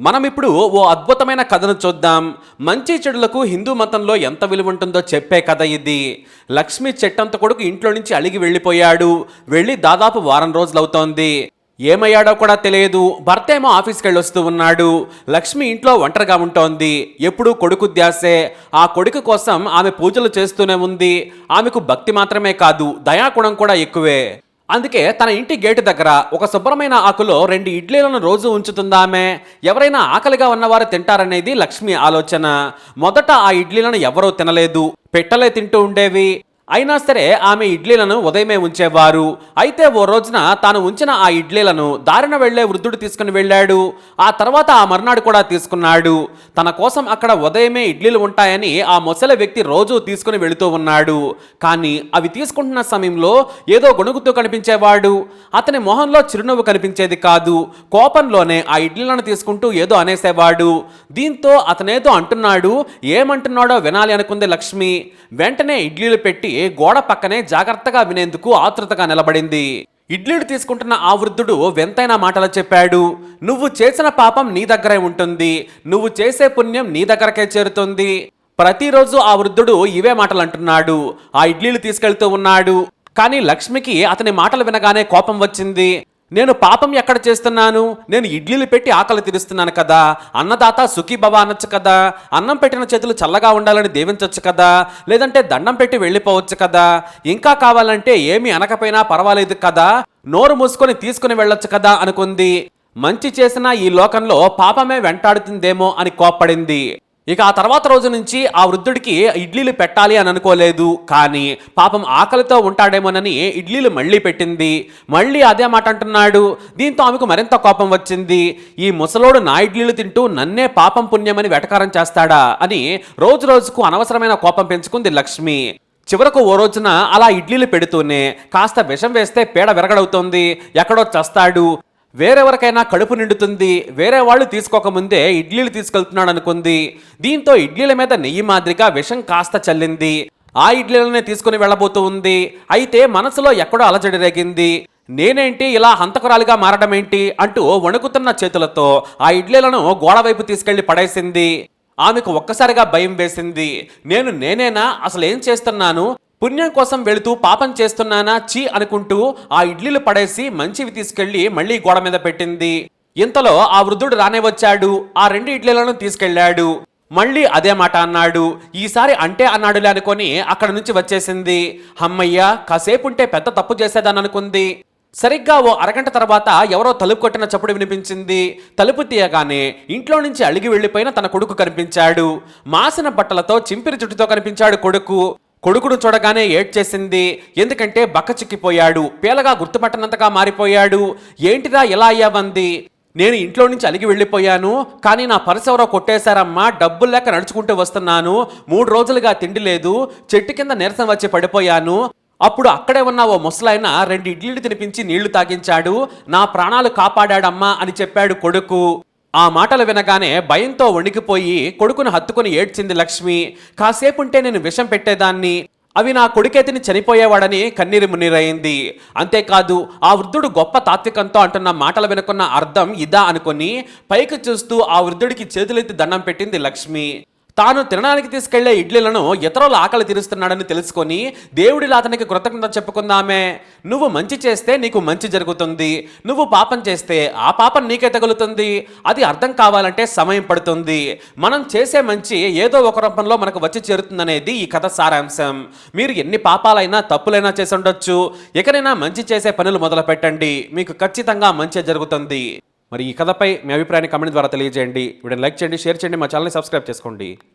మనం ఇప్పుడు ఓ అద్భుతమైన కథను చూద్దాం. మంచి చెడులకు హిందూ మతంలో ఎంత విలువ ఉంటుందో చెప్పే కథ ఇది. లక్ష్మి చెట్టంత కొడుకు ఇంట్లో నుంచి అలిగి వెళ్ళిపోయాడు. వెళ్ళి దాదాపు వారం రోజులవుతోంది. ఏమయ్యాడో కూడా తెలియదు. భర్త ఏమో ఆఫీస్కి వెళ్ళి వస్తూ ఉన్నాడు. లక్ష్మి ఇంట్లో ఒంటరిగా ఉంటోంది. ఎప్పుడూ కొడుకు ధ్యాసే ఆ కొడుకు కోసం ఆమె పూజలు చేస్తూనే ఉంది. ఆమెకు భక్తి మాత్రమే కాదు దయాగుణం కూడా ఎక్కువే. అందుకే తన ఇంటి గేటు దగ్గర ఒక శుభ్రమైన ఆకులో రెండు ఇడ్లీలను రోజు ఉంచుతుందామే. ఎవరైనా ఆకలిగా ఉన్నవారు తింటారనేది లక్ష్మి ఆలోచన. మొదట ఆ ఇడ్లీలను ఎవరూ తినలేదు. పెట్టలే తింటూ ఉండేవి. అయినా సరే ఆమె ఇడ్లీలను ఉదయమే ఉంచేవారు. అయితే ఓ రోజున తాను ఉంచిన ఆ ఇడ్లీలను దారిన వెళ్ళే వృద్ధుడు తీసుకుని వెళ్ళాడు. ఆ తర్వాత ఆ మర్నాడు కూడా తీసుకున్నాడు. తన కోసం అక్కడ ఉదయమే ఇడ్లీలు ఉంటాయని ఆ మొసలి వ్యక్తి రోజు తీసుకుని వెళుతూ ఉన్నాడు. కానీ అవి తీసుకుంటున్న సమయంలో ఏదో గొణుగుతూ కనిపించేవాడు. అతని మొహంలో చిరునవ్వు కనిపించేది కాదు. కోపంలోనే ఆ ఇడ్లీలను తీసుకుంటూ ఏదో అనేసేవాడు. దీంతో అతనేదో అంటున్నాడు. ఏమంటున్నాడో వినాలి అనుకుంది లక్ష్మి. వెంటనే ఇడ్లీలు పెట్టి గోడ పక్కనే జాగ్రత్తగా వినేందుకు ఆతృతగా నిలబడింది. ఇడ్లీలు తీసుకుంటున్న ఆ వృద్ధుడు వింతైన మాటలు చెప్పాడు. నువ్వు చేసిన పాపం నీ దగ్గరే ఉంటుంది. నువ్వు చేసే పుణ్యం నీ దగ్గరకే చేరుతుంది. ప్రతిరోజు ఆ వృద్ధుడు ఇవే మాటలు అంటున్నాడు ఆ ఇడ్లీలు తీసుకెళ్తూ ఉన్నాడు. కానీ లక్ష్మికి అతని మాటలు వినగానే కోపం వచ్చింది. నేను పాపం ఎక్కడ చేస్తున్నాను? నేను ఇడ్లీలు పెట్టి ఆకలి తీరుస్తున్నాను కదా. అన్నదాత సుఖీ భవ అనొచ్చు కదా. అన్నం పెట్టిన చేతులు చల్లగా ఉండాలని దీవించవచ్చు కదా. లేదంటే దండం పెట్టి వెళ్ళిపోవచ్చు కదా. ఇంకా కావాలంటే ఏమీ అనకపోయినా పర్వాలేదు కదా. నోరు మూసుకొని తీసుకుని వెళ్ళొచ్చు కదా అనుకుంది. మంచి చేసిన ఈ లోకంలో పాపమే వెంటాడుతుందేమో అని కోప్పడింది. ఇక ఆ తర్వాత రోజు నుంచి ఆ వృద్ధుడికి ఇడ్లీలు పెట్టాలి అని అనుకోలేదు. కానీ పాపం ఆకలితో ఉంటాడేమోనని ఇడ్లీలు మళ్ళీ పెట్టింది. మళ్ళీ అదే మాట అంటున్నాడు. దీంతో ఆమెకు మరింత కోపం వచ్చింది. ఈ ముసలోడు నా ఇడ్లీలు తింటూ నన్నే పాపం పుణ్యమని వెటకారం చేస్తాడా అని రోజు రోజుకు అనవసరమైన కోపం పెంచుకుంది లక్ష్మి. చివరకు ఓ రోజున అలా ఇడ్లీలు పెడుతూనే కాస్త విషం వేస్తే పీడ విరగడవుతోంది. ఎక్కడో చస్తాడు. వేరెవరికైనా కడుపు నిండుతుంది వేరే వాళ్ళు తీసుకోకముందే ఇడ్లీలు తీసుకెళ్తున్నాడు అనుకుంది. దీంతో ఇడ్లీల మీద నెయ్యి మాదిరిగా విషం కాస్త చల్లింది. ఆ ఇడ్లీలనే తీసుకుని వెళ్ళబోతూ ఉంది. అయితే మనసులో ఎక్కడో అలజడి రేగింది. నేనేంటి ఇలా హంతకురాలిగా మారడం ఏంటి అంటూ వణుకుతున్న చేతులతో ఆ ఇడ్లీలను గోడ వైపు తీసుకెళ్ళి పడేసింది. ఆమెకు ఒక్కసారిగా భయం వేసింది. నేను నేనేనా? అసలు ఏం చేస్తున్నాను? పుణ్యం కోసం వెళుతూ పాపం చేస్తున్నానా? చీ అనుకుంటూ ఆ ఇడ్లీలు పడేసి మంచివి తీసుకెళ్ళి మళ్ళీ గోడ మీద పెట్టింది. ఇంతలో ఆ వృద్ధుడు రానే వచ్చాడు. ఆ రెండు ఇడ్లీలను తీసుకెళ్ళాడు. మళ్ళీ అదే మాట అన్నాడు. ఈసారి అంటే అన్నాడులే అనుకొని అక్కడ నుంచి వచ్చేసింది. అమ్మయ్య కాసేపు ఉంటే పెద్ద తప్పు చేసేదాన్ని అనుకుంది సరిగ్గా ఓ అరగంట తర్వాత ఎవరో తలుపు కొట్టిన చప్పుడు వినిపించింది. తలుపు తీయగానే ఇంట్లో నుంచి అలిగి వెళ్ళిపోయిన తన కొడుకు కనిపించాడు. మాసిన బట్టలతో చింపిరి జుట్టుతో కనిపించాడు కొడుకు. కొడుకును చూడగానే ఏడ్చేసింది. ఎందుకంటే బక్క చిక్కిపోయాడు. పేలగా గుర్తుపట్టనంతగా మారిపోయాడు. ఏంటిరా ఎలా అయ్యావంది? నేను ఇంట్లో నుంచి అలిగి వెళ్ళిపోయాను. కానీ నా పర్సు ఎవరో కొట్టేశారమ్మా. డబ్బులు లేక నడుచుకుంటూ వస్తున్నాను. మూడు రోజులుగా తిండి లేదు. చెట్టు కింద నీరసం వచ్చి పడిపోయాను. అప్పుడు అక్కడే ఉన్న ఓ ముసలాయన రెండు ఇడ్లీలు తినిపించి నీళ్ళు తాగించాడు. నా ప్రాణాలు కాపాడాడమ్మా అని చెప్పాడు కొడుకు. ఆ మాటలు వినగానే భయంతో వణికిపోయి కొడుకును హత్తుకుని ఏడ్చింది లక్ష్మి. కాసేపుంటే నేను విషం పెట్టేదాన్ని. అవి నా కొడుకెతిని చనిపోయేవాడని కన్నీరు మున్నీరయింది అంతేకాదు ఆ వృద్ధుడు గొప్ప తాత్వికంతో అంటున్న మాటలు వినుకున్న అర్థం ఇదా అనుకొని పైకి చూస్తూ ఆ వృద్ధుడికి చేతులెత్తి దండం పెట్టింది లక్ష్మి. తాను తినడానికి తీసుకెళ్ళే ఇడ్లీలను ఇతరుల ఆకలి తీరుస్తున్నాడని తెలుసుకొని దేవుడిలా అతనికి కృతజ్ఞత చెప్పుకుందామే. నువ్వు మంచి చేస్తే నీకు మంచి జరుగుతుంది. నువ్వు పాపం చేస్తే ఆ పాపం నీకే తగులుతుంది. అది అర్థం కావాలంటే సమయం పడుతుంది. మనం చేసే మంచి ఏదో ఒక రూపంలో మనకు వచ్చి చేరుతుందనేది ఈ కథ సారాంశం. మీరు ఎన్ని పాపాలైనా తప్పులైనా చేసి ఉండొచ్చు. ఎక్కడైనా మంచి చేసే పనులు మొదలు పెట్టండి మీకు ఖచ్చితంగా మంచి జరుగుతుంది. మరి ఈ కథపై మీ అభిప్రాయాన్ని కమెంట్ ద్వారా తెలియజేయండి. వీడియోని లైక్ చేయండి షేర్ చేయండి మా ఛానల్ని సబ్స్క్రైబ్ చేసుకోండి.